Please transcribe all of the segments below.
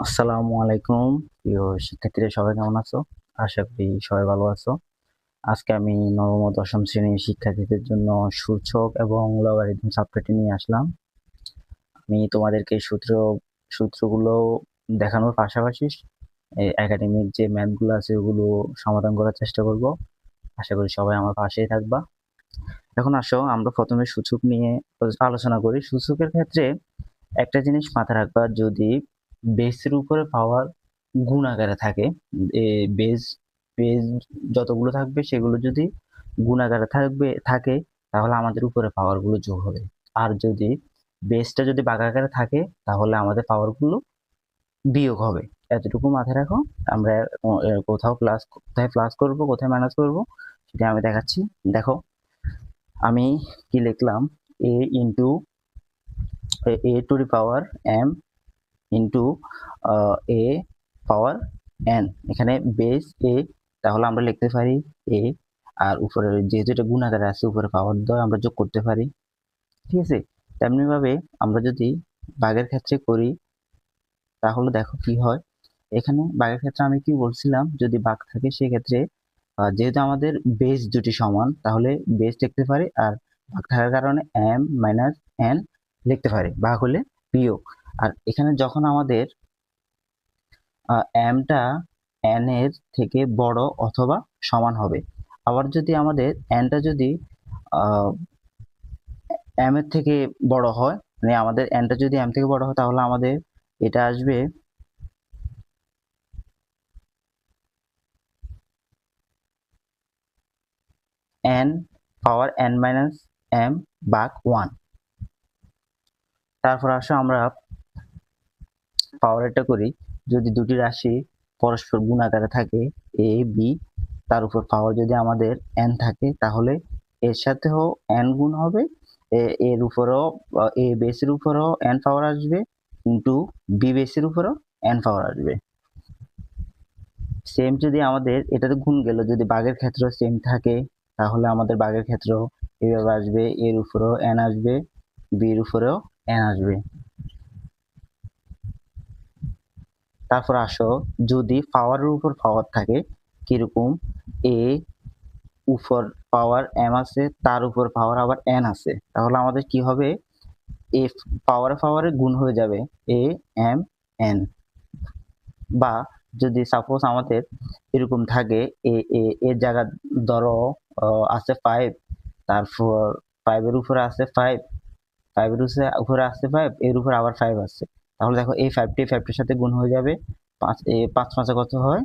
আসসালামু আলাইকুম। প্রিয় শিক্ষার্থীরা, সবাই কেমন আছো? আশা করি সবাই ভালো আছো। আজকে আমি নবম ও দশম শ্রেণির শিক্ষার্থীদের জন্য সূচক এবং লগারিদম সাবজেক্টটি নিয়ে আসলাম। আমি তোমাদেরকে সূত্র, সূত্রগুলো দেখানোর পাশাপাশি একাডেমিক যে ম্যাথগুলো আছে ওগুলো সমাধান করার চেষ্টা করব। আশা করি সবাই আমার পাশেই থাকবা। এখন আসো, আমরা প্রথমে সূচক নিয়ে আলোচনা করি। সূচকের ক্ষেত্রে একটা জিনিস মাথায় রাখবা, যদি বেসের উপরে পাওয়ার গুণ আকারে থাকে। বেস বেস যতগুলো থাকবে সেগুলো যদি গুণ আকারে থাকবে, থাকে, তাহলে আমাদের উপরে পাওয়ারগুলো যোগ হবে। আর যদি বেসটা যদি বাঘ আকারে থাকে, তাহলে আমাদের পাওয়ারগুলো বিয়োগ হবে। এতটুকু মাথায় রাখো। আমরা কোথাও প্লাস কোথায় প্লাস করব, কোথায় মাইনাস করব, সেটা আমি দেখাচ্ছি। দেখো, আমি কি লিখলাম? A into A to the power M into A power N এখানে বেস এ তাহলে আমরা লিখতে পারি এ আর উপরে যেহেতু এটা গুণাকারে আছে, উপরে পাওয়ার দ্বয় আমরা যোগ করতে পারি। ঠিক আছে? তেমনিভাবে আমরা যদি বাঘের ক্ষেত্রে করি, তাহলে দেখো কি হয়। এখানে বাঘের ক্ষেত্রে আমি কি বলছিলাম? যদি বাঘ থাকে, সেক্ষেত্রে যেহেতু আমাদের বেস দুটি সমান, তাহলে বেস লিখতে পারি, আর ভাগ থাকার কারণে এম মাইনাস এন লিখতে পারি। ভাগ হলে বিয়োগ। আর এখানে যখন আমাদের এমটা এন এর থেকে বড় অথবা সমান হবে, আবার যদি আমাদের এনটা যদি এম এর থেকে বড় হয় মানে আমাদের এনটা যদি এম থেকে বড় হয়, তাহলে আমাদের এটা আসবে N power N minus M বাক ওয়ান তারপর আসো আমরা পাওয়ার এটা করি, যদি দুটি রাশি পরস্পর গুণ আকারে থাকে এ বি তার উপর পাওয়ার যদি আমাদের এন থাকে, তাহলে এর সাথেও এন গুণ হবে এর উপরেও এ বেসের উপরেও এন পাওয়ার আসবে ইন্টু বি বেসের উপরেও এন পাওয়ার আসবে। সেম যদি আমাদের, এটাতে গুণ গেল, যদি বাঘের ক্ষেত্র সেম থাকে, তাহলে আমাদের বাঘের ক্ষেত্র এভাবে আসবে এর উপরেও এন আসবে বির উপরেও এন আসবে। তারপর আসো, যদি পাওয়ারের উপর পাওয়ার থাকে, কীরকম? এ উপর পাওয়ার এম আছে, তার উপর পাওয়ার আবার এন আছে। তাহলে আমাদের কি হবে? এ পাওয়ারে পাওয়ারে গুণ হয়ে যাবে এ এম এন বা যদি সাপোজ আমাদের এরকম থাকে এ এ এর জায়গা ধরো আছে ফাইভ তারপর ফাইভের উপরে আছে ফাইভ ফাইভের উপরে আসছে ফাইভ এর উপরে আবার ফাইভ আসছে তাহলে দেখো এই ফাইভটি ফাইভটির সাথে গুণ হয়ে যাবে পাঁচ পাঁচ পাঁচে কত হয়?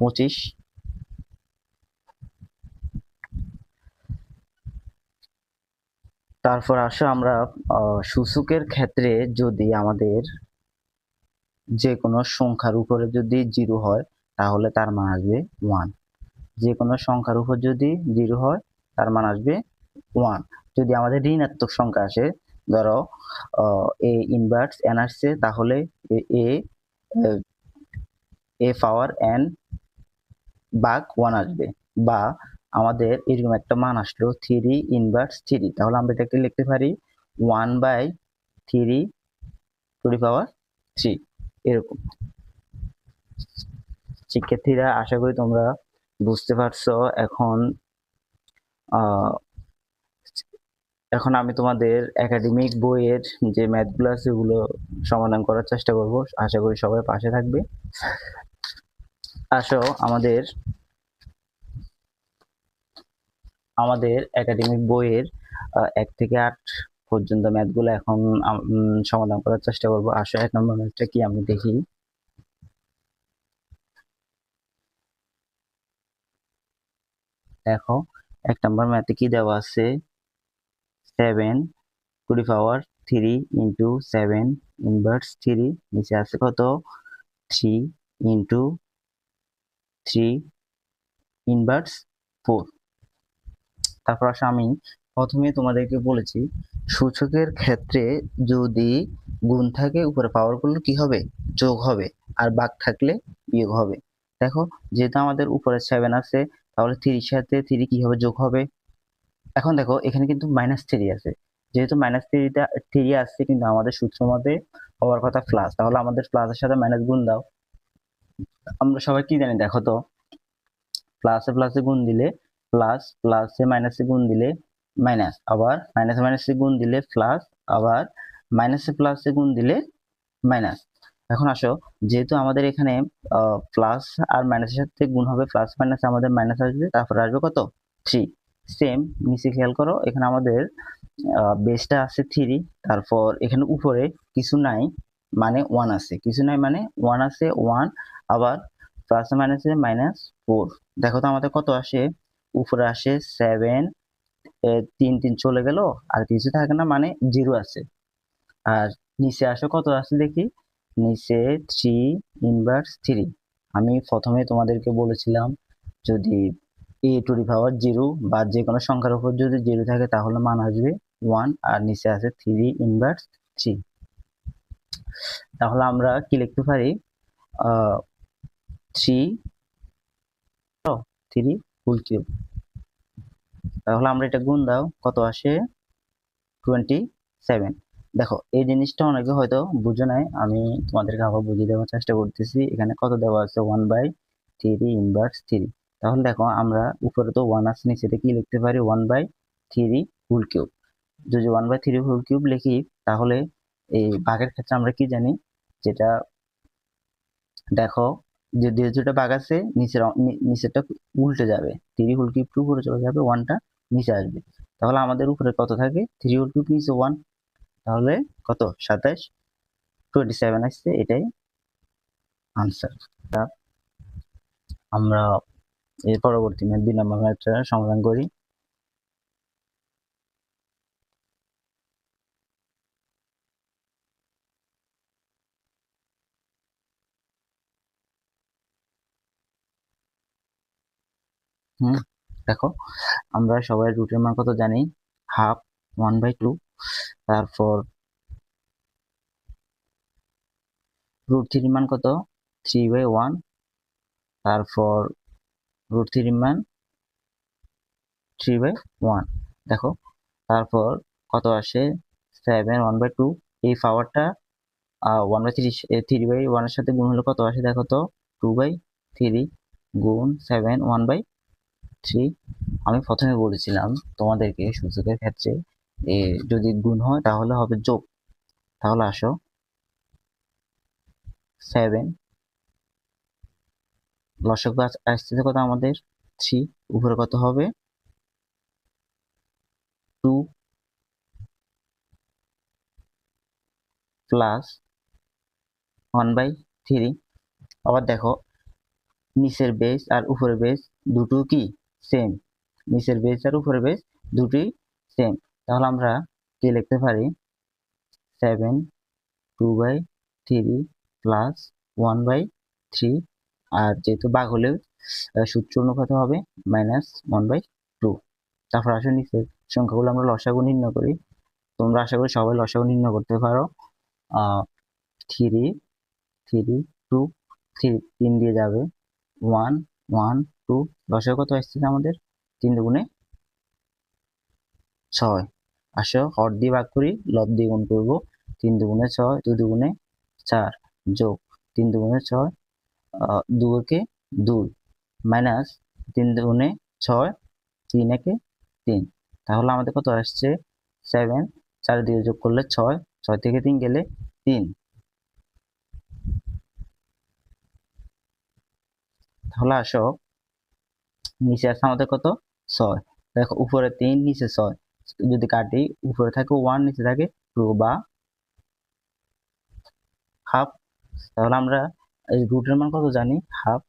পঁচিশ। তারপর আসো আমরা সূচকের ক্ষেত্রে যদি আমাদের যে কোনো সংখ্যার উপরে যদি জিরো হয়, তাহলে তার মান আসবে ওয়ান যে কোনো সংখ্যার উপর যদি জিরো হয়, তার মান আসবে ওয়ান যদি আমাদের ঋণাত্মক সংখ্যা আসে ধরো এ ইনভার্স এন আসছে, তাহলে এ এ পাওয়ার এন বাঘ ওয়ান আসবে। বা আমাদের এরকম একটা মান আসলো থ্রি ইনভার্স থ্রি তাহলে আমরা এটাকে লিখতে পারি one by three to the power three এরকম। শিক্ষার্থীরা, আশা করি তোমরা বুঝতে পারছ এখন এখন আমি তোমাদের একাডেমিক বইয়ের যে ম্যাথগুলো আছে ওগুলো সমাধান করার চেষ্টা করব। আশা করি সবাই পাশে থাকবে। আসো, আমাদের আমাদের একাডেমিক বইয়ের এক থেকে আট পর্যন্ত ম্যাথগুলো এখন সমাধান করার চেষ্টা করব। আসো, এক নম্বর ম্যাথটা কি আমি দেখি। দেখো, এক নম্বর ম্যাথে কি দেওয়া আছে? Seven to power three into seven inverse three নিচে আছে কত? Three into three inverse four তারপর আসে আমি প্রথমে তোমাদেরকে বলেছি, সূচকের ক্ষেত্রে যদি গুণ থাকে, উপরে পাওয়ার পাওয়ারগুলো কি হবে? যোগ হবে, আর বাঘ থাকলে বিয়োগ হবে। দেখো, যেহেতু আমাদের উপরে সেভেন আছে, তাহলে থ্রির সাথে থ্রি কি হবে? যোগ হবে। এখন দেখো, এখানে কিন্তু মাইনাস থ্রি আছে। যেহেতু মাইনাস থ্রিটা থ্রি আসছে, কিন্তু আমাদের সূত্র মতে হওয়ার কথা প্লাস তাহলে আমাদের প্লাসের সাথে মাইনাস গুণ দাও। আমরা সবাই কি জানি, দেখো তো। প্লাসে প্লাসে গুণ দিলে প্লাস প্লাসে মাইনাসে গুণ দিলে মাইনাস আবার মাইনাসে মাইনাসে গুণ দিলে প্লাস আবার মাইনাসে প্লাসে গুণ দিলে মাইনাস এখন আসো, যেহেতু আমাদের এখানে প্লাস আর মাইনাসের সাথে গুণ হবে প্লাস মাইনাস আমাদের মাইনাস আসবে, তারপর আসবে কত? থ্রি সেম নিচে খেয়াল করো, এখানে আমাদের বেসটা আছে থ্রি তারপর এখানে উপরে কিছু নাই মানে ওয়ান আছে। কিছু নাই মানে ওয়ান আছে ওয়ান আবার প্লাস মাইনাসে মাইনাস ফোর দেখো তো আমাদের কত আসে? উপরে আসে সেভেন তিন তিন চলে গেল, আর কিছু থাকে না মানে জিরো আছে। আর নিচে আসে কত আছে দেখি? নিচে থ্রি ইনভার্স থ্রি আমি প্রথমে তোমাদেরকে বলেছিলাম, যদি এ টু দি পাওয়ার জিরো বা যে কোনো সংখ্যার উপর যদি জিরো থাকে তাহলে মান আসবে ওয়ান আর নিচে আছে থ্রি ইনভার্স থ্রি তাহলে আমরা কি লিখতে পারি? থ্রি থ্রি ফুল কিউব তাহলে আমরা এটা গুণ দাও, কত আসে? টোয়েন্টি সেভেন দেখো, এই জিনিসটা অনেকে হয়তো বুঝে নাই, আমি তোমাদেরকে আবার বুঝিয়ে দেওয়ার চেষ্টা করতেছি। এখানে কত দেওয়া আছে? One by three inverse three তাহলে দেখো আমরা উপরে তো ওয়ান আছে নিচে কি লিখতে পারি? One by three full cube যদি one by three full cube লিখি, তাহলে এই ভাগের ক্ষেত্রে আমরা কি জানি? যেটা দেখো, যে যেটা ভাগ আছে, নিচের নিচেরটা উল্টে যাবে। থ্রি হুল কিউব টু উপরে চলে যাবে ওয়ানটা নিচে আসবে। তাহলে আমাদের উপরে কত থাকে? থ্রি হুল কিউব নিচে ওয়ান তাহলে কত? সাতাশ। টোয়েন্টি সেভেন আসছে, এটাই আনসার আমরা এর পরবর্তী ম্যাথ দুই নম্বর ম্যাথটা সমাধান করি। হুম, দেখো, আমরা সবাই রুটের মান কত জানি? হাফ ওয়ান বাই টু তারপর রুট থ্রির মান কত? থ্রি বাই ওয়ান তারপর রুট থ্রির মান থ্রি বাই ওয়ান দেখো, তারপর কত আসে? সেভেন ওয়ান বাই টু এই পাওয়ারটা one by three three by ওয়ানের সাথে গুণ হলে কত আসে? দেখো তো টু বাই থ্রি গুণ সেভেন ওয়ান বাই থ্রি আমি প্রথমে বলেছিলাম তোমাদেরকে সূচকের ক্ষেত্রে যদি গুণ হয় তাহলে হবে যোগ। তাহলে আসো সেভেন লসক আসছে কত আমাদের থ্রি উপরে কত হবে? Two plus one by three আবার দেখো, নিচের বেস আর উপরের বেস দুটো কি? সেম নিচের বেস আর উপরের বেস দুটোই সেম তাহলে আমরা কি লিখতে পারি? Seven two by three plus one by three আর যেহেতু বাঘ হলে সূত্র অনুপাত হবে মাইনাস ওয়ান বাই টু তারপর নিচের সংখ্যাগুলো আমরা লসাগু নির্ণয় করি। তোমরা আশা করি সবাই লসাগু নির্ণয় করতে পারো। থ্রি থ্রি টু থ্রি তিন দিয়ে যাবে। ওয়ান ওয়ান টু লসাগু কত আসছে আমাদের? তিন দুগুণে ছয়। আসো হর দিয়ে ভাগ করি, লব দিয়ে গুণ করব। তিন দুগুণে ছয় দু দুগুণে চার যোগ তিন দুগুণে ছয় দুকে দুই মাইনাস তিন দুগুণে ছয়, তিন একে তিন। তাহলে আমাদের কত আসছে? সেভেন চার দিয়ে যোগ করলে ছয় ছয় থেকে তিন গেলে তিন। তাহলে আসো, নিচে আসছে আমাদের কত? ছয়। দেখো, উপরে তিন, নিচে ছয়। যদি কাটি, উপরে থাকে ওয়ান নিচে থাকে টু বা হাফ তাহলে আমরা রুটের মান কত জানি? হাফ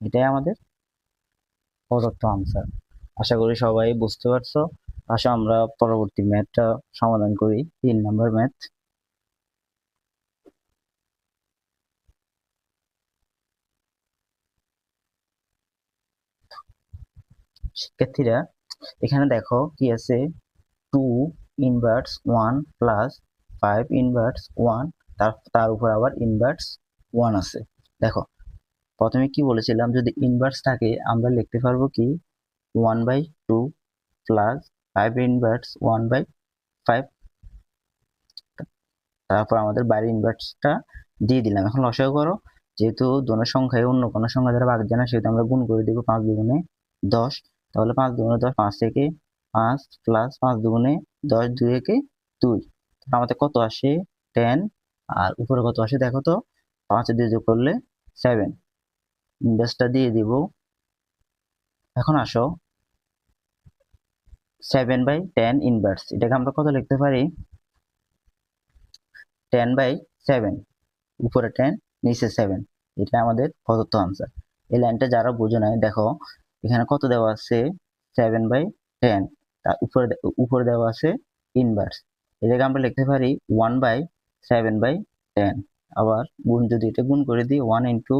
এটাই আমাদের প্রদত্ত আনসার আশা করি সবাই বুঝতে পারছ। আসো আমরা পরবর্তী ম্যাথটা সমাধান করি। তিন নম্বর ম্যাথ শিক্ষার্থীরা, এখানে দেখো কি আছে? Two inverse one plus five inverse one তার তার উপর আবার ইনভার্স ওয়ান আছে। দেখো, প্রথমে কি বলেছিলাম, যদি ইনভার্স থাকে, আমরা লিখতে পারব কি? One by two plus five inverse one by five তারপর আমাদের বাইরের ইনভার্সটা দিয়ে দিলাম। এখন লসাগু করো, যেহেতু দোনো সংখ্যায় অন্য কোনো সংখ্যা দ্বারা ভাগ জানা সেহেতু আমরা গুণ করে দিব পাঁচ দুগুণে দশ। তাহলে পাঁচ দুগুণে দশ, পাঁচ থেকে পাঁচ প্লাস পাঁচ দুগুণে দশ, দুই একে দুই। আমাদের কত আসে? টেন আর উপরে কত আসে দেখো তো? পাঁচ দিয়ে যোগ করলে সেভেন ইনভেস্টটা দিয়ে দিব। এখন আসো। সেভেন বাই টেন ইনভার্স এটাকে আমরা কত লিখতে পারি? টেন বাই সেভেন উপরে টেন নিচে সেভেন এটা আমাদের প্রদত্ত আনসার এই লাইনটা যারা বোঝো নাই, দেখো, এখানে কত দেওয়া আছে? সেভেন বাই টেন তার উপরে উপরে দেওয়া আছে ইনভার্স এটাকে আমরা লিখতে পারি one by seven by ten আবার গুণ যদি এটা গুণ করে দিই ওয়ান ইন্টু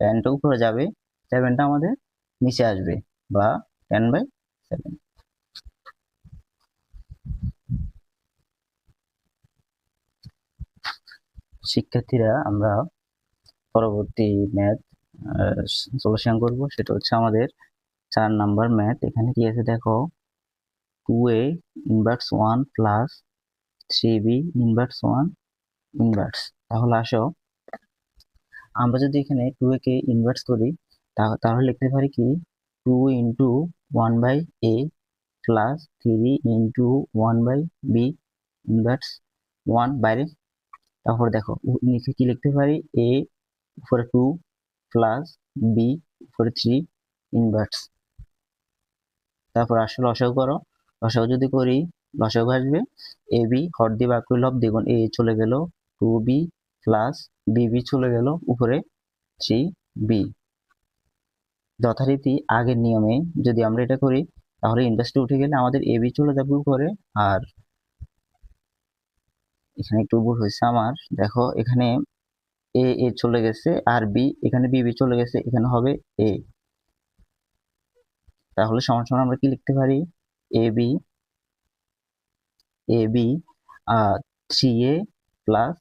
টেনটা উপরে যাবে সেভেনটা আমাদের নিচে আসবে, বা টেন বাই সেভেন শিক্ষার্থীরা, আমরা পরবর্তী ম্যাথ সলিউশন করব। সেটা হচ্ছে আমাদের চার নাম্বার ম্যাথ এখানে কি আছে দেখো? Two A inverse one plus three B inverse one inverse তাহলে আসো, আমরা যদি এখানে টু এ কে ইনভার্স করি তাহলে লিখতে পারি কি? Two into one by A plus three into one by B inverse one বাইরে তারপর দেখো নিচে কি লিখতে পারি? এ উপরে টু প্লাস বি উপরে থ্রি ইনভার্স তারপর আসো, লসাগু করো। লসাগু যদি করি, লসাগু আসবে এ বি হর দিয়ে বাক করলে দ্বিগুণ এ চলে গেল two B plus B B চলে গেল উপরে থ্রি বি যথারীতি আগের নিয়মে যদি আমরা এটা করি, তাহলে ইনভার্সটা উঠে গেলে আমাদের এ বি চলে যাবে উপরে আর এখানে একটু ভুল হয়েছে আমার। দেখো, এখানে এ এ চলে গেছে আর বি এখানে বি বি চলে গেছে, এখানে হবে এ তাহলে সমান সমান আমরা কি লিখতে পারি? A B A B three A plus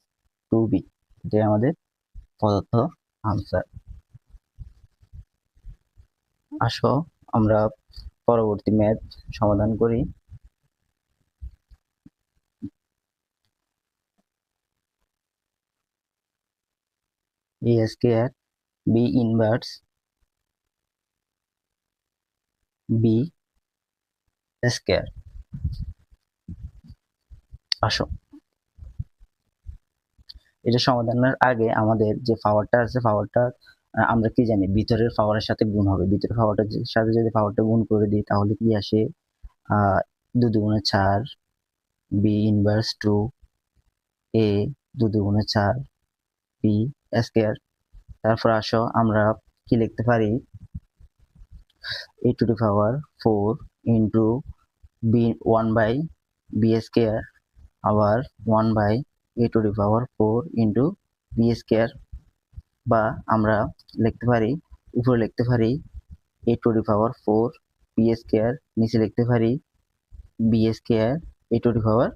two B আমাদের প্রদত্ত আনসার আসো, আমরা পরবর্তী ম্যাথ সমাধান করি। A square, b inverse, b square আসো। এটা সমাধানের আগে আমাদের যে পাওয়ারটা আছে পাওয়ারটা আমরা কি জানি? ভিতরের পাওয়ারের সাথে গুণ হবে। ভিতরের পাওয়ারটার সাথে যদি পাওয়ারটা গুণ করে দিই, তাহলে কি আসে? দু দুগুণে চার বি ইনভার্স টু এ দু দুগুণে চার বি স্কয়ার তারপর আসো, আমরা কি লিখতে পারি? A to the power four into B one by B square আবার one by A to the power four into B square বা আমরা লিখতে পারি, উপরে লিখতে পারি A to the power four B square নিচে লিখতে পারি B square A to the power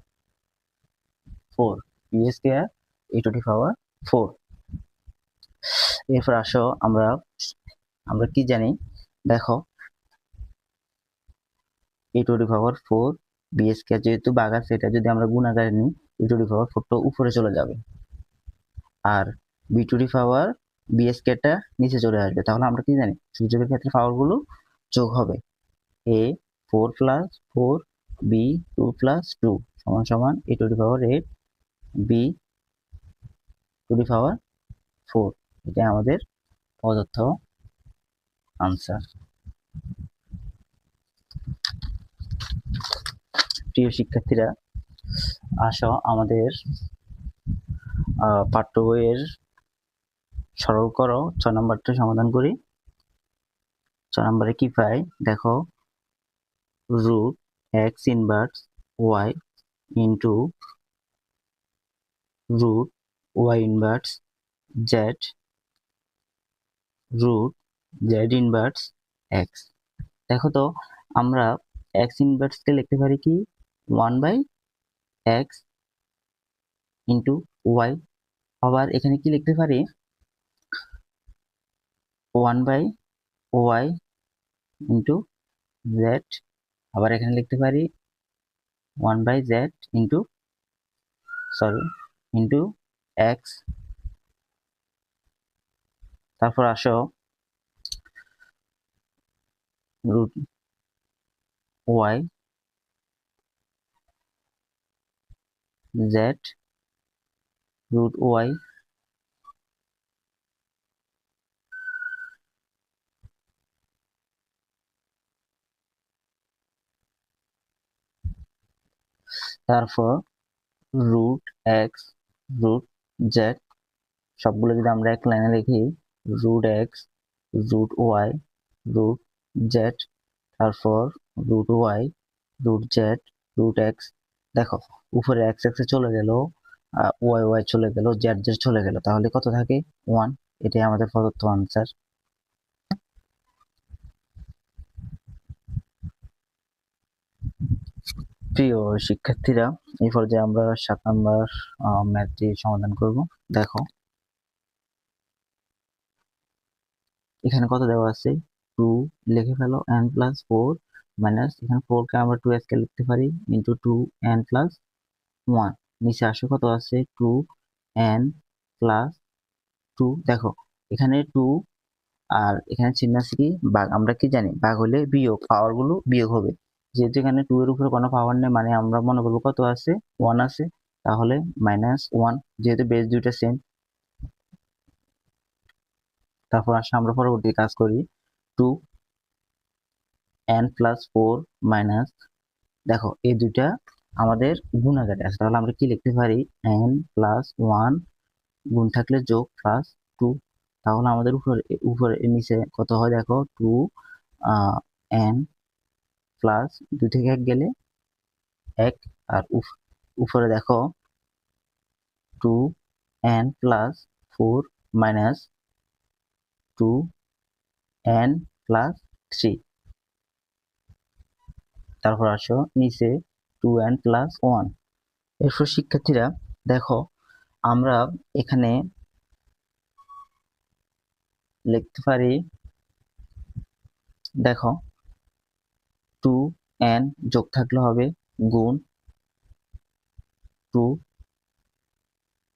four B square A to the power four এরপর আসো আমরা আমরা কি জানি? দেখো A to the power four BSK যেহেতু বাঘ আছে, এটা যদি আমরা গুণাগারে নিই এ টু দি পাওয়ার ফোরটা উপরে চলে যাবে। আর বি টু পাওয়ার বিএসকেটা নিচে চলে আসবে। তাহলে আমরা কি জানি? সূচকের ক্ষেত্রে পাওয়ারগুলো যোগ হবে। A four plus four B two plus two সমান সমান A to power eight B to power four এটা আমাদের প্রদত্ত আনসার প্রিয় শিক্ষার্থীরা আসো আমাদের পাঠ্য বইয়ের সরল করো। ছ নম্বরটা সমাধান করি। ছ নম্বরে কি পাই? দেখো root X inverse Y into root Y inverse Z root Z inverse X দেখো তো, আমরা এক্স ইনভার্সকে লিখতে পারি কি? One by X into Y আবার এখানে কি লিখতে পারি? One by Y into Z আবার এখানে লিখতে পারি one by Z into sorry into X তারপর আসো root Y Z root Y তারপর রুট এক্স রুট জেড সবগুলো যদি আমরা এক লাইনে লিখি root X root Y root Z তারপর root Y root Z root X দেখো উপরে এক্স এক্সে চলে গেল ওয়াই ওয়াই চলে গেল জেড জেড চলে গেল, তাহলে কত থাকে? ওয়ান এটাই আমাদের প্রদত্ত আনসার প্রিয় শিক্ষার্থীরা, এই পর্যায়ে আমরা সাত নম্বর ম্যাথটি সমাধান করব। দেখো, এখানে কত দেওয়া আছে? টু লিখে ফেলো এন প্লাস ফোর মাইনাস এখানে ফোরকে আমরা টু এসকে লিখতে পারি into two N plus one নিচে আসে, কত আছে? টু এন প্লাস টু দেখো, এখানে টু আর এখানে চিহ্ন আছে কি? বাঘ। আমরা কি জানি? বাঘ হলে বিয়োগ পাওয়ারগুলো বিয়োগ হবে। যেহেতু এখানে টু এর উপরে কোনো পাওয়ার নেই মানে আমরা মনে করব কত আছে? ওয়ান আছে। তাহলে মাইনাস ওয়ান যেহেতু বেস দুইটা সেম তারপর আসে, আমরা পরবর্তী কাজ করি। Two N plus four minus দেখো, এই দুইটা আমাদের গুণাগারে আছে। তাহলে আমরা কি লিখতে পারি? এন প্লাস ওয়ান গুণ থাকলে যোগ প্লাস টু তাহলে আমাদের উপরে উপরে, নিচে কত হয় দেখো? টু এন প্লাস দুই থেকে এক গেলে এক। আর উপরে দেখো two N plus four minus two N plus three তারপর আসো নিচে টু অ্যান্ড প্লাস ওয়ান এরপর শিক্ষার্থীরা, দেখো, আমরা এখানে লিখতে পারি, দেখো টু এন যোগ থাকলে হবে গুণ two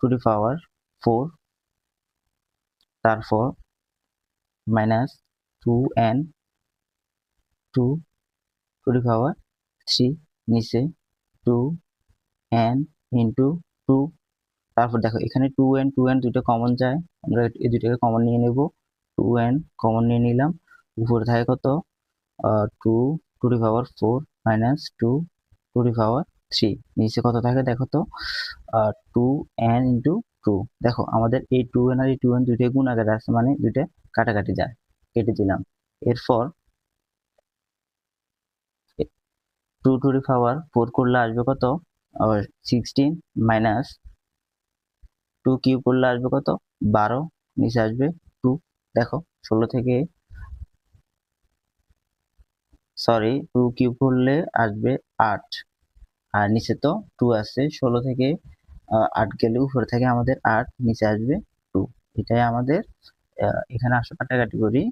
to the power four তারপর minus two N two to the power three নিচে টু এন ইন্টু টু তারপর দেখো এখানে টু এন টু এন দুটো কমন যায়। আমরা এই দুটোকে কমন নিয়ে নেব। টু এন কমন নিয়ে নিলাম। উপরে থাকে কত? Two to the power four minus two to the power three নিচে কত থাকে দেখো তো? টু এন ইন্টু টু দেখো আমাদের এই টু এন আর এই টু এন দুইটাই গুণ আগে আছে মানে দুইটা কাটাকাটি যায়। কেটে দিলাম। এরপর two to the power four করলে আসবে কত? সিক্সটিন মাইনাস টু কিউব করলে আসবে কত? বারো, নিচে আসবে টু। দেখো, ষোলো থেকে সরি, টু কিউব করলে আসবে আট। আর নিচে তো টু আছে, ষোলো থেকে আট গেলে উপরে থেকে আমাদের আট, নিচে আসবে টু। এটাই আমাদের এখানে আসো কাটাকাটি করি।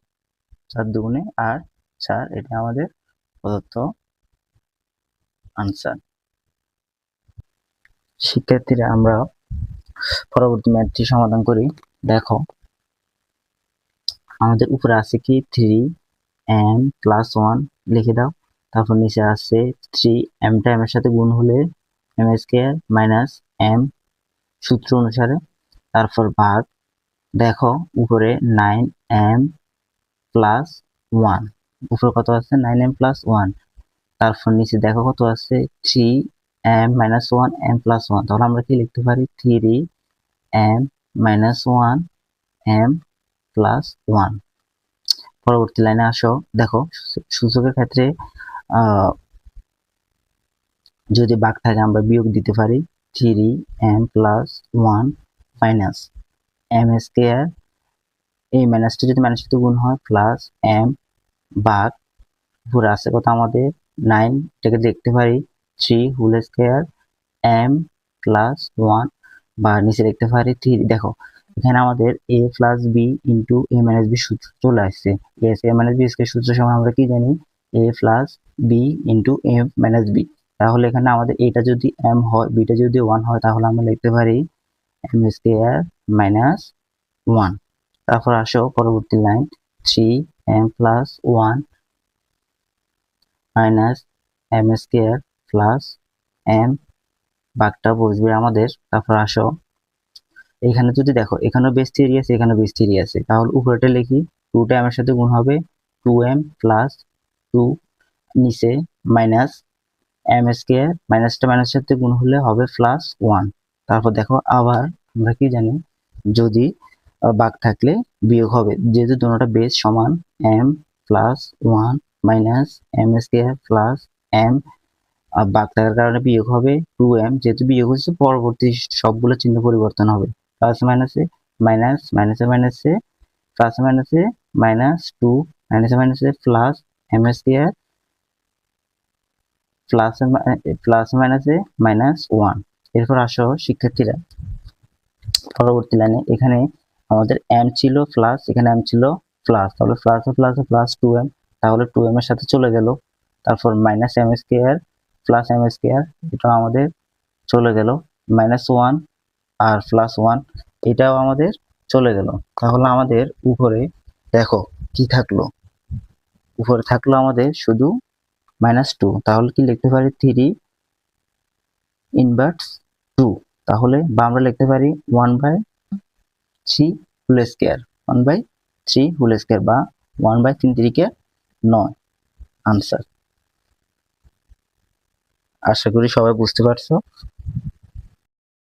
চার দুগুণে আট, চার, এটা আমাদের প্রদত্ত আনসার। শিক্ষার্থীরা, আমরা পরবর্তী ম্যাথটি সমাধান করি। দেখো, আমাদের উপরে আছে কি? থ্রি এম প্লাস ওয়ান লিখে দাও। তারপর নিচে আছে থ্রি এমটা এম এর সাথে গুণ হলে এম স্কোয়ার মাইনাস এম সূত্র অনুসারে। তারপর ভাগ, দেখো, উপরে নাইন এম প্লাস ওয়ান উপরে কত আছে? নাইন এম প্লাস ওয়ান তারপর নিচে দেখো কত আছে? Three M minus one M plus one তাহলে আমরা কি লিখতে পারি? Three M minus one M plus one পরবর্তী লাইনে আসো। দেখো, সূচকের ক্ষেত্রে যদি বাঘ থাকে আমরা বিয়োগ দিতে পারি। Three M plus one minus M square এই মাইনাসটা যদি মাইনাস সাথে গুণ হয় প্লাস এম বাঘ পুরো আছে কত আমাদের? নাইন, এটাকে দেখতে পারি three whole square M plus one বা নিচে দেখতে পারি থ্রি দেখো, এখানে আমাদের A plus B into A minus B সূত্র চলে আসছে। এস এ মাইনাস বি স্কোয়ার সূত্র সময় আমরা কি জানি? A plus B into A minus B তাহলে এখানে আমাদের এটা যদি এম হয় বিটা যদি ওয়ান হয়, তাহলে আমরা লিখতে পারি এম স্কোয়ার মাইনাস ওয়ান তারপর আসো, পরবর্তী line three M plus one minus M square plus M বাঘটা বসবে আমাদের। তারপর আসো। এখানে যদি দেখো এখানে বেস থ্রি আছে এখানে বেস থ্রি আছে। তাহলে উপরেটা লিখি টুটা এর সাথে গুণ হবে টু এম প্লাস টু নিচে মাইনাস এম স্কোয়ার মাইনাসটা মাইনাসের সাথে গুণ হলে হবে প্লাস ওয়ান তারপর দেখো আবার আমরা কি জানি, যদি বাঘ থাকলে বিয়োগ হবে। যেহেতু দুটোটা বেস সমান M plus one minus M square plus M. বাঘ থাকার কারণে বিয়োগ হবে টু এম। যেহেতু বিয়োগ হচ্ছে, পরবর্তী সবগুলো চিহ্ন পরিবর্তন হবে। প্লাস মাইনাসে মাইনাস, মাইনাসে মাইনাসে, প্লাস মাইনাসে মাইনাস টু, মাইনাসে মাইনাসে plus M square plus plus মাইনাসে মাইনাস ওয়ান। এরপর আসো শিক্ষার্থীরা। পরবর্তী লাইনে এখানে আমাদের এম ছিল প্লাস, এখানে এম ছিল প্লাস। তাহলে plus plus plus two M. তাহলে টু এম এর সাথে চলে গেল। তারপর minus M square plus M square এটা আমাদের চলে গেল। মাইনাস ওয়ান আর প্লাস ওয়ান এটাও আমাদের চলে গেল। তাহলে আমাদের উপরে দেখো কি থাকল। উপরে থাকল আমাদের শুধু মাইনাস টু তাহলে কি লিখতে পারি? থ্রি ইনভার্টস টু তাহলে বা আমরা লিখতে পারি one by three whole square one by three whole square বা ওয়ান বাই তিন তিরিকে নয়। আনসার আশা করি সবাই বুঝতে পারছ?